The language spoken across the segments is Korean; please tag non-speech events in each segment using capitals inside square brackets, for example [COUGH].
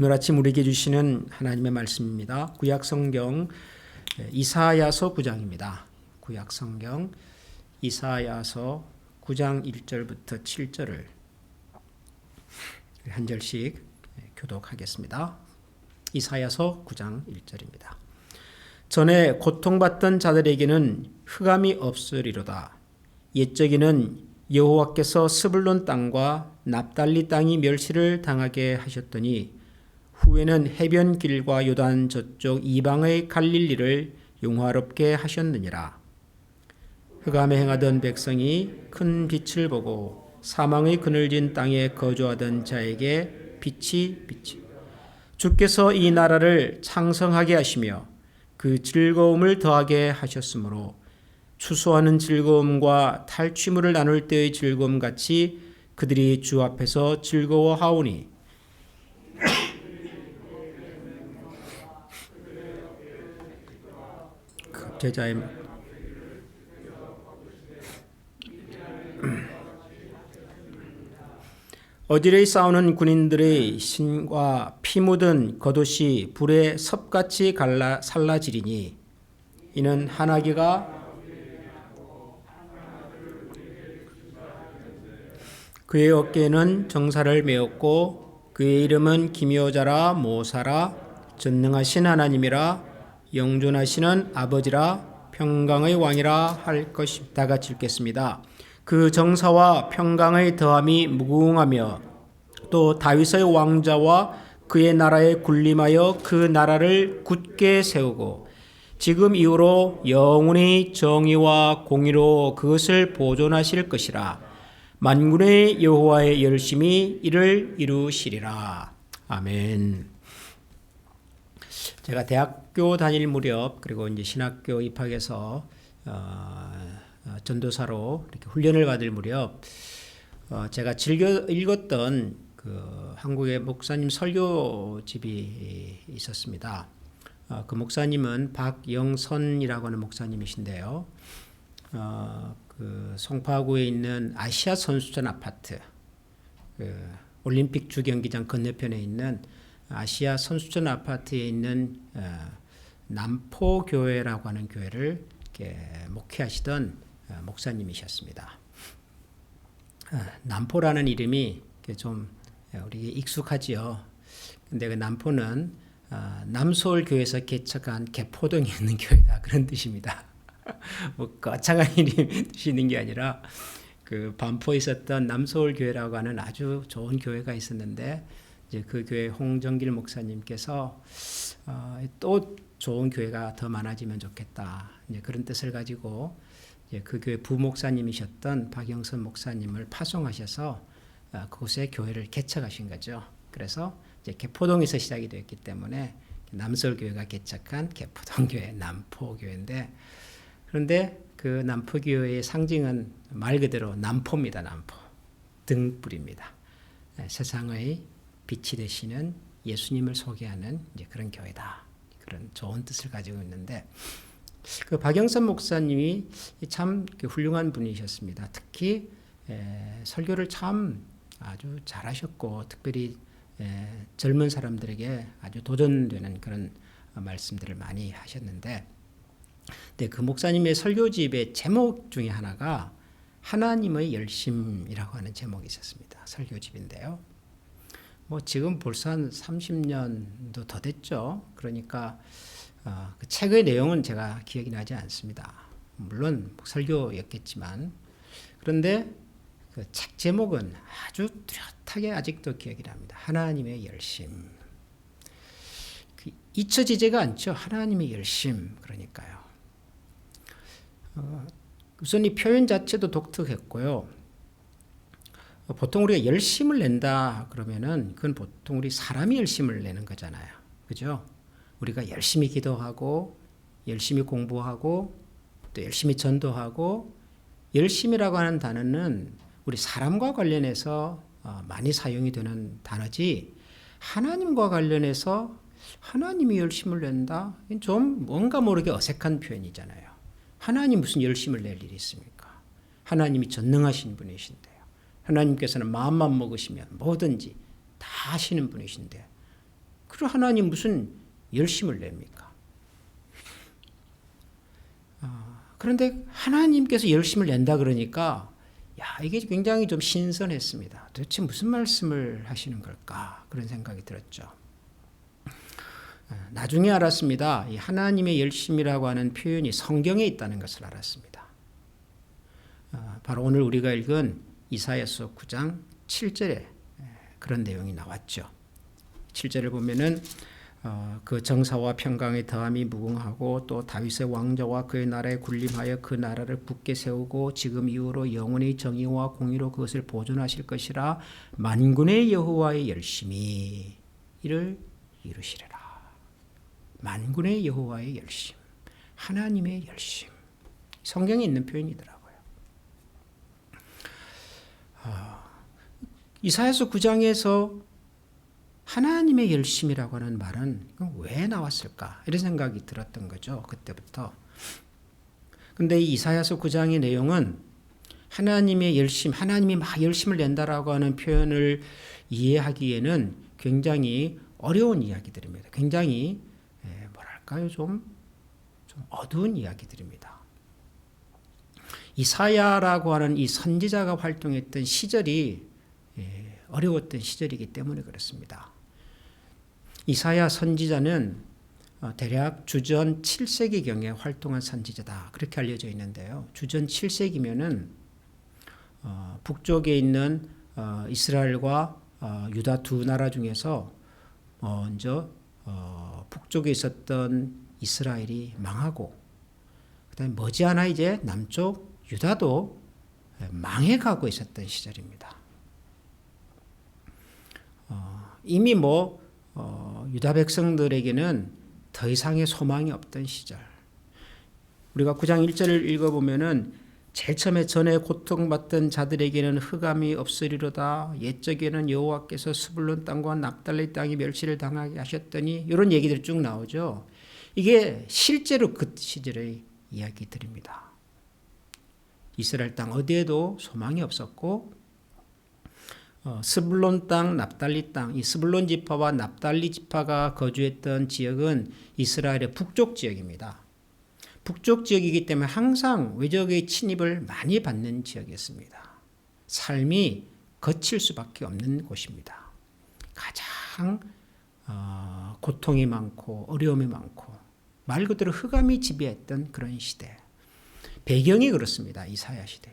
오늘 아침 우리에게 주시는 하나님의 말씀입니다. 구약 성경 이사야서 9장입니다. 구약 성경 이사야서 9장 1절부터 7절을 한 절씩 교독하겠습니다. 이사야서 9장 1절입니다. 전에 고통받던 자들에게는 흑암이 없으리로다. 옛적에는 여호와께서 스불론 땅과 납달리 땅이 멸시를 당하게 하셨더니 후에는 해변 길과 요단 저쪽 이방의 갈릴리를 용화롭게 하셨느니라. 흑암에 행하던 백성이 큰 빛을 보고 사망의 그늘진 땅에 거주하던 자에게 빛이 빛이 주께서 이 나라를 창성하게 하시며 그 즐거움을 더하게 하셨으므로 추수하는 즐거움과 탈취물을 나눌 때의 즐거움 같이 그들이 주 앞에서 즐거워하오니 제자의 어디에 싸우는 군인들의 신과 피 묻은 겉옷이 불에 섭같이 갈라 살라지리니 이는 하나기가 그의 어깨에는 정사를 메었고 그의 이름은 기묘자라 모사라 전능하신 하나님이라 영존하시는 아버지라 평강의 왕이라 할 것이 다 같이 읽겠습니다. 그 정사와 평강의 더함이 무궁하며 또 다윗의 왕자와 그의 나라에 군림하여 그 나라를 굳게 세우고 지금 이후로 영원히 정의와 공의로 그것을 보존하실 것이라 만군의 여호와의 열심히 이를 이루시리라 아멘. 제가 대학교 다닐 무렵 그리고 이제 신학교 입학해서 어, 어, 전도사로 이렇게 훈련을 받을 무렵 어, 제가 즐겨 읽었던 그 한국의 목사님 설교집이 있었습니다. 어, 그 목사님은 박영선이라고 하는 목사님이신데요. 어, 그 송파구에 있는 아시아 선수촌 아파트, 그 올림픽 주경기장 건너편에 있는 아시아 선수촌 아파트에 있는 어, 남포교회라고 하는 교회를 목회하시던 어, 목사님이셨습니다. 어, 남포라는 이름이 좀 우리 익숙하지요. 근데 그 남포는 남서울 교회에서 개척한 개포동에 있는 [LAUGHS] 교회다 그런 뜻입니다. [LAUGHS] 뭐 거창한 이름 [LAUGHS] 뜻이는 게 아니라 그 반포에 있었던 남서울 교회라고 하는 아주 좋은 교회가 있었는데 이제 그 교회 홍정길 목사님께서 어, 또 좋은 교회가 더 많아지면 좋겠다. 이제 그런 뜻을 가지고 이제 그 교회 부목사님이셨던 박영선 목사님을 파송하셔서 어, 그곳에 교회를 개척하신 거죠. 그래서 이제 개포동에서 시작이 되었기 때문에 남설교회가 개척한 개포동교회 남포교회인데 그런데 그 남포교회의 상징은 말 그대로 남포입니다. 남포 등불입니다. 네, 세상의 빛이 되시는 예수님을 소개하는 그런 교회다. 그런 좋은 뜻을 가지고 있는데 그 박영선 목사님이 참 훌륭한 분이셨습니다. 특히 에, 설교를 참 아주 잘하셨고 특별히 에, 젊은 사람들에게 아주 도전되는 그런 말씀들을 많이 하셨는데 네, 그 목사님의 설교집의 제목 중에 하나가 하나님의 열심이라고 하는 제목이 있었습니다. 설교집인데요. 뭐 지금 벌써 한 30년도 더 됐죠. 그러니까 어, 그 책의 내용은 제가 기억이 나지 않습니다. 물론 설교였겠지만 그런데 그 책 제목은 아주 뚜렷하게 아직도 기억이 납니다. 하나님의 열심. 그 잊혀지지가 않죠. 하나님의 열심. 그러니까요. 어, 우선 이 표현 자체도 독특했고요. 보통 우리가 열심을 낸다 그러면은 그건 보통 우리 사람이 열심을 내는 거잖아요. 그죠? 우리가 열심히 기도하고 열심히 공부하고 또 열심히 전도하고 열심이라고 하는 단어는 우리 사람과 관련해서 어, 많이 사용이 되는 단어지 하나님과 관련해서 하나님이 열심을 낸다? 좀 뭔가 모르게 어색한 표현이잖아요. 하나님 무슨 열심을 낼 일이 있습니까? 하나님이 전능하신 분이신데 하나님께서는 마음만 먹으시면 뭐든지 다 하시는 분이신데 그리고 하나님 무슨 열심을 냅니까? 아, 그런데 하나님께서 열심을 낸다 그러니까 야 이게 굉장히 좀 신선했습니다. 도대체 무슨 말씀을 하시는 걸까 그런 생각이 들었죠. 아, 나중에 알았습니다. 이 하나님의 열심이라고 하는 표현이 성경에 있다는 것을 알았습니다. 아, 바로 오늘 우리가 읽은 이사야서 9장 7절에 그런 내용이 나왔죠. 7절을 보면은 어, 그 정사와 평강의 더함이 무궁하고 또 다윗의 왕자와 그의 나라에 군림하여 그 나라를 굳게 세우고 지금 이후로 영원히 정의와 공의로 그것을 보존하실 것이라 만군의 여호와의 열심히 이를 이루시리라. 만군의 여호와의 열심, 하나님의 열심. 성경에 있는 표현이더라고요. 아, 이사야서 9장에서 하나님의 열심이라고 하는 말은 왜 나왔을까? 이런 생각이 들었던 거죠. 그때부터. 근데 이 이사야서 9장의 내용은 하나님의 열심, 하나님이 막 열심을 낸다라고 하는 표현을 이해하기에는 굉장히 어려운 이야기들입니다. 굉장히 뭐랄까요? 좀, 좀 어두운 이야기들입니다. 이사야라고 하는 이 선지자가 활동했던 시절이 어려웠던 시절이기 때문에 그렇습니다. 이사야 선지자는 어, 대략 주전 7세기경에 활동한 선지자다. 그렇게 알려져 있는데요. 주전 7세기면은 어, 북쪽에 있는 어, 이스라엘과 유다 두 나라 중에서 먼저 북쪽에 있었던 이스라엘이 망하고 그다음에 머지않아 이제 남쪽 유다도 망해가고 있었던 시절입니다. 이미 뭐 어, 유다 백성들에게는 더 이상의 소망이 없던 시절. 우리가 9장 1절을 읽어보면은 제일 처음에 전에 고통받던 자들에게는 흑암이 없으리로다. 옛적에는 여호와께서 스불론 땅과 납달리 땅이 멸시를 당하게 하셨더니 이런 얘기들이 쭉 나오죠. 이게 실제로 그 시절의 이야기들입니다. 이스라엘 땅 어디에도 소망이 없었고 어, 스불론 땅, 납달리 땅, 이 스불론 지파와 납달리 지파가 거주했던 지역은 이스라엘의 북쪽 지역입니다. 북쪽 지역이기 때문에 항상 외적의 침입을 많이 받는 지역이었습니다. 삶이 거칠 수밖에 없는 곳입니다. 가장 어, 고통이 많고 어려움이 많고 말 그대로 흑암이 지배했던 그런 시대. 배경이 그렇습니다. 이사야 시대.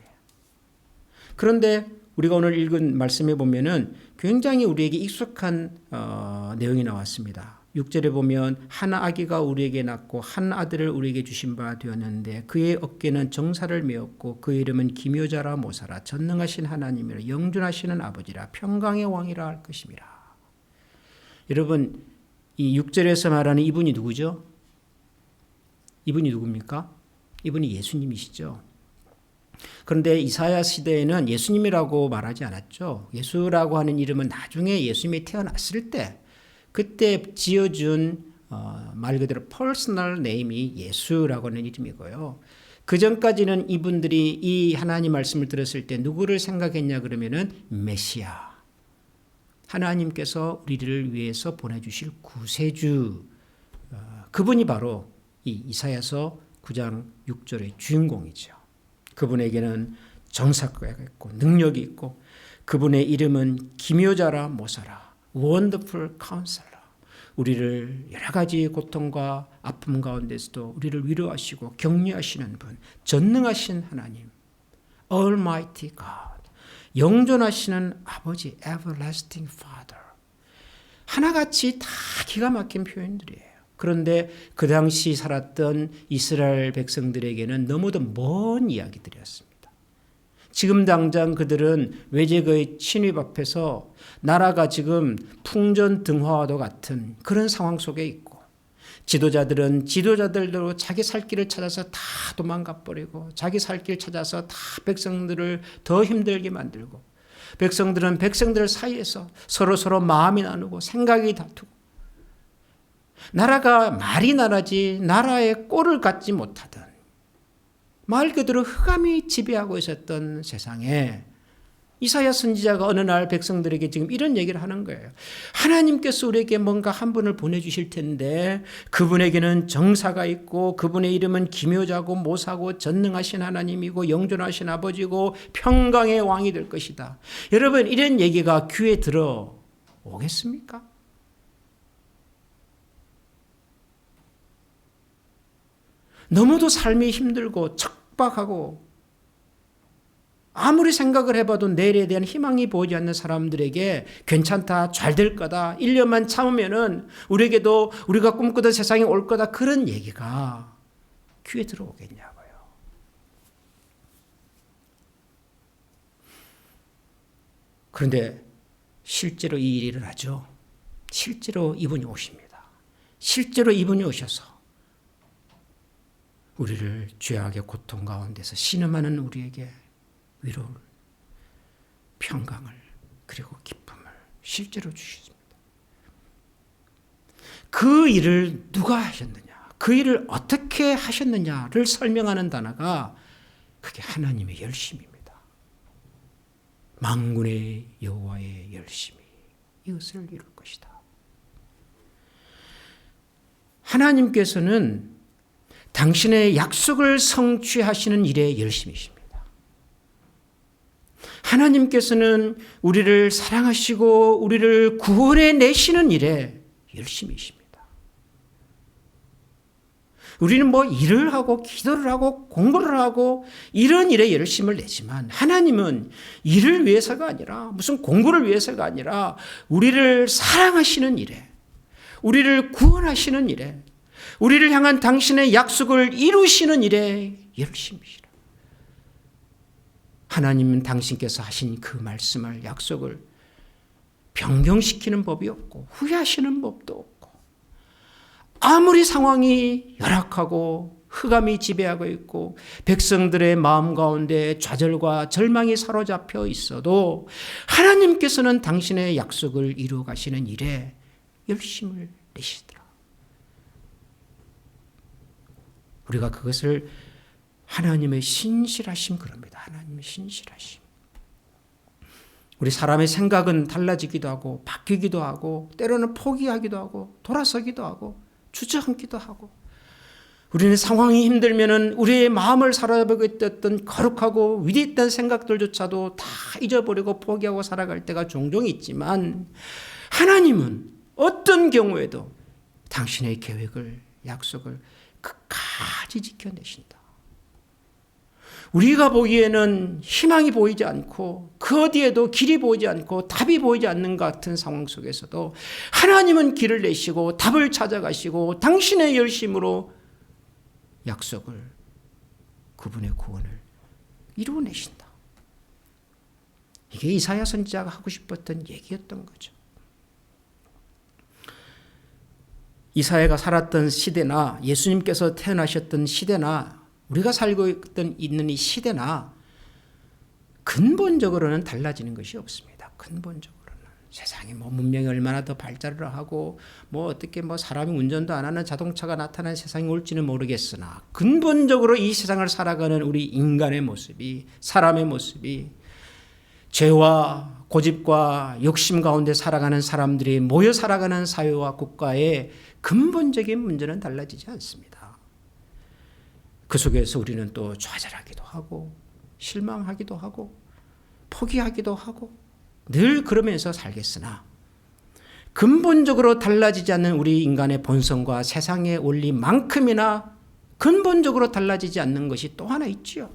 그런데 우리가 오늘 읽은 말씀에 보면은 굉장히 우리에게 익숙한 어, 내용이 나왔습니다. 6절에 보면 한 아기가 우리에게 낳고 한 아들을 우리에게 주신 바 되었는데 그의 어깨는 정사를 메었고 그 이름은 기묘자라 모사라 전능하신 하나님이라 영준하시는 아버지라 평강의 왕이라 할 것임이라. 여러분 이 6절에서 말하는 이분이 누구죠? 이분이 누굽니까? 이분이 예수님이시죠. 그런데 이사야 시대에는 예수님이라고 말하지 않았죠. 예수라고 하는 이름은 나중에 예수님이 태어났을 때 그때 지어준 어, 말 그대로 퍼스널 네임이 예수라고 하는 이름이고요. 그 전까지는 이분들이 이 하나님 말씀을 들었을 때 누구를 생각했냐 그러면은 메시아. 하나님께서 우리를 위해서 보내주실 구세주. 어, 그분이 바로 이 이사야서 9장 6절의 주인공이죠. 그분에게는 정사가 있고 능력이 있고 그분의 이름은 기묘자라 모사라 원더풀 카운셀러 우리를 여러 가지 고통과 아픔 가운데서도 우리를 위로하시고 격려하시는 분 전능하신 하나님 Almighty God. 영존하시는 아버지 Everlasting Father. 하나같이 다 기가 막힌 표현들이에요. 그런데 그 당시 살았던 이스라엘 백성들에게는 너무도 먼 이야기들이었습니다. 지금 당장 그들은 외적의 침입 앞에서 나라가 지금 풍전 등화와도 같은 그런 상황 속에 있고 지도자들은 지도자들대로 자기 살 길을 찾아서 다 도망가 버리고 자기 살 길 찾아서 다 백성들을 더 힘들게 만들고 백성들은 백성들 사이에서 서로 서로 마음이 나누고 생각이 다투고 나라가 말이 나라지 나라의 꼴을 갖지 못하던 말 그대로 흑암이 지배하고 있었던 세상에 이사야 선지자가 어느 날 백성들에게 지금 이런 얘기를 하는 거예요. 하나님께서 우리에게 뭔가 한 분을 보내주실 텐데 그분에게는 정사가 있고 그분의 이름은 기묘자고 모사고 전능하신 하나님이고 영존하신 아버지고 평강의 왕이 될 것이다. 여러분 이런 얘기가 귀에 들어 오겠습니까? 너무도 삶이 힘들고 척박하고 아무리 생각을 해봐도 내일에 대한 희망이 보이지 않는 사람들에게 괜찮다, 잘 될 거다, 1년만 참으면은 우리에게도 우리가 꿈꾸던 세상이 올 거다. 그런 얘기가 귀에 들어오겠냐고요. 그런데 실제로 이 일을 하죠. 실제로 이분이 오십니다. 실제로 이분이 오셔서 우리를 죄악의 고통 가운데서 신음하는 우리에게 위로를, 평강을, 그리고 기쁨을 실제로 주셨습니다. 그 일을 누가 하셨느냐, 그 일을 어떻게 하셨느냐를 설명하는 단어가 그게 하나님의 열심입니다. 망군의 여호와의 열심이 이것을 이룰 것이다. 하나님께서는 당신의 약속을 성취하시는 일에 열심이십니다. 하나님께서는 우리를 사랑하시고 우리를 구원해 내시는 일에 열심이십니다. 우리는 뭐 일을 하고 기도를 하고 공부를 하고 이런 일에 열심을 내지만 하나님은 일을 위해서가 아니라 무슨 공부를 위해서가 아니라 우리를 사랑하시는 일에 우리를 구원하시는 일에 우리를 향한 당신의 약속을 이루시는 일에 열심이시라. 하나님은 당신께서 하신 그 말씀을 약속을 변경시키는 법이 없고 후회하시는 법도 없고 아무리 상황이 열악하고 흑암이 지배하고 있고 백성들의 마음 가운데 좌절과 절망이 사로잡혀 있어도 하나님께서는 당신의 약속을 이루어 가시는 일에 열심을 내시더라. 우리가 그것을 하나님의 신실하심 그럽니다. 하나님의 신실하심. 우리 사람의 생각은 달라지기도 하고 바뀌기도 하고 때로는 포기하기도 하고 돌아서기도 하고 주저앉기도 하고 우리는 상황이 힘들면은 우리의 마음을 사로잡고 있던 거룩하고 위대했던 생각들조차도 다 잊어버리고 포기하고 살아갈 때가 종종 있지만 하나님은 어떤 경우에도 당신의 계획을 약속을 끝까지 지켜내신다. 우리가 보기에는 희망이 보이지 않고 그 어디에도 길이 보이지 않고 답이 보이지 않는 것 같은 상황 속에서도 하나님은 길을 내시고 답을 찾아가시고 당신의 열심으로 약속을 그분의 구원을 이루어내신다. 이게 이사야 선지자가 하고 싶었던 얘기였던 거죠. 이사야가 살았던 시대나 예수님께서 태어나셨던 시대나 우리가 살고 있던 있는 이 시대나 근본적으로는 달라지는 것이 없습니다. 근본적으로는 세상이 뭐 문명이 얼마나 더 발달을 하고 뭐 어떻게 뭐 사람이 운전도 안 하는 자동차가 나타난 세상이 올지는 모르겠으나 근본적으로 이 세상을 살아가는 우리 인간의 모습이 사람의 모습이 죄와 고집과 욕심 가운데 살아가는 사람들이 모여 살아가는 사회와 국가의 근본적인 문제는 달라지지 않습니다. 그 속에서 우리는 또 좌절하기도 하고 실망하기도 하고 포기하기도 하고 늘 그러면서 살겠으나 근본적으로 달라지지 않는 우리 인간의 본성과 세상의 원리만큼이나 근본적으로 달라지지 않는 것이 또 하나 있지요.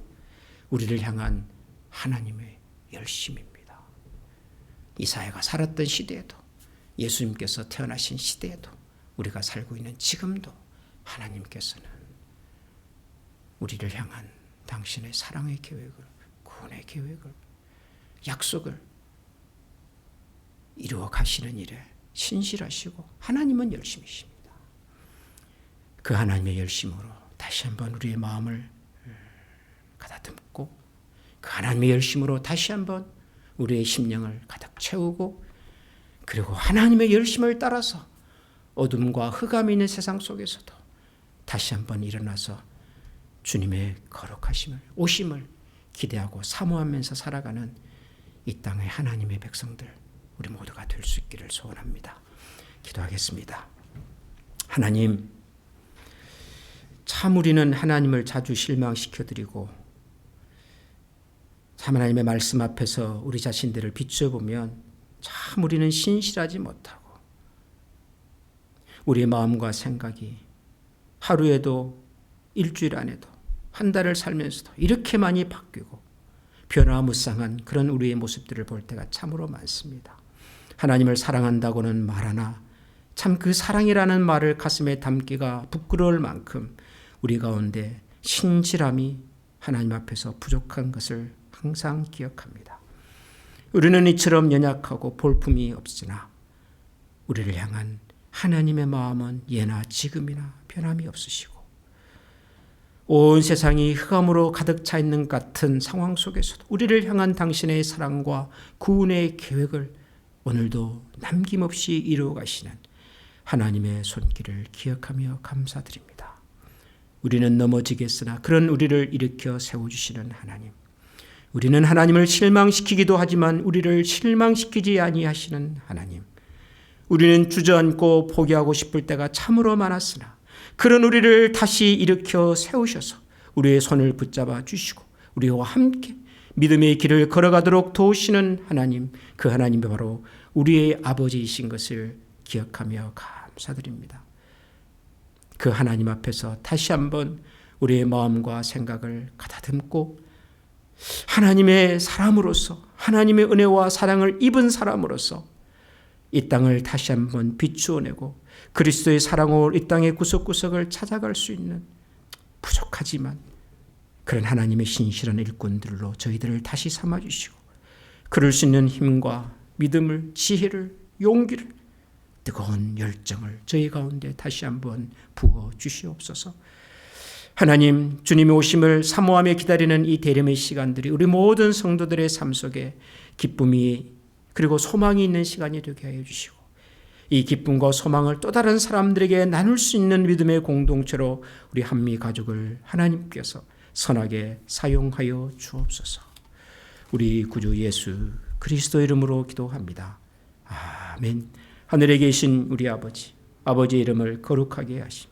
우리를 향한 하나님의 열심입니다. 이사야가 살았던 시대에도 예수님께서 태어나신 시대에도 우리가 살고 있는 지금도 하나님께서는 우리를 향한 당신의 사랑의 계획을, 구원의 계획을, 약속을 이루어 가시는 일에 신실하시고 하나님은 열심이십니다. 그 하나님의 열심으로 다시 한번 우리의 마음을 그 하나님의 열심으로 다시 한번 우리의 심령을 가득 채우고 그리고 하나님의 열심을 따라서 어둠과 흑암이 있는 세상 속에서도 다시 한번 일어나서 주님의 거룩하심을 오심을 기대하고 사모하면서 살아가는 이 땅의 하나님의 백성들 우리 모두가 될 수 있기를 소원합니다. 기도하겠습니다. 하나님 참 우리는 하나님을 자주 실망시켜 드리고 참 하나님의 말씀 앞에서 우리 자신들을 비추어 보면 참 우리는 신실하지 못하고 우리의 마음과 생각이 하루에도 일주일 안에도 한 달을 살면서도 이렇게 많이 바뀌고 변화무쌍한 그런 우리의 모습들을 볼 때가 참으로 많습니다. 하나님을 사랑한다고는 말하나 참 그 사랑이라는 말을 가슴에 담기가 부끄러울 만큼 우리 가운데 신실함이 하나님 앞에서 부족한 것을 항상 기억합니다. 우리는 이처럼 연약하고 볼품이 없으나 우리를 향한 하나님의 마음은 예나 지금이나 변함이 없으시고 온 세상이 흑암으로 가득 차 있는 같은 상황 속에서도 우리를 향한 당신의 사랑과 구원의 계획을 오늘도 남김없이 이루어 가시는 하나님의 손길을 기억하며 감사드립니다. 우리는 넘어지겠으나 그런 우리를 일으켜 세워주시는 하나님. 우리는 하나님을 실망시키기도 하지만 우리를 실망시키지 아니하시는 하나님. 우리는 주저앉고 포기하고 싶을 때가 참으로 많았으나 그런 우리를 다시 일으켜 세우셔서 우리의 손을 붙잡아 주시고 우리와 함께 믿음의 길을 걸어가도록 도우시는 하나님, 그 하나님이 바로 우리의 아버지이신 것을 기억하며 감사드립니다. 그 하나님 앞에서 다시 한번 우리의 마음과 생각을 가다듬고 하나님의 사람으로서 하나님의 은혜와 사랑을 입은 사람으로서 이 땅을 다시 한번 비추어내고 그리스도의 사랑으로 이 땅의 구석구석을 찾아갈 수 있는 부족하지만 그런 하나님의 신실한 일꾼들로 저희들을 다시 삼아주시고 그럴 수 있는 힘과 믿음을 지혜를 용기를 뜨거운 열정을 저희 가운데 다시 한번 부어 주시옵소서. 하나님 주님의 오심을 사모하며 기다리는 이 대림의 시간들이 우리 모든 성도들의 삶 속에 기쁨이 그리고 소망이 있는 시간이 되게 하여 주시고 이 기쁨과 소망을 또 다른 사람들에게 나눌 수 있는 믿음의 공동체로 우리 한미 가족을 하나님께서 선하게 사용하여 주옵소서. 우리 구주 예수 그리스도 이름으로 기도합니다. 아멘. 하늘에 계신 우리 아버지, 아버지의 이름을 거룩하게 하시며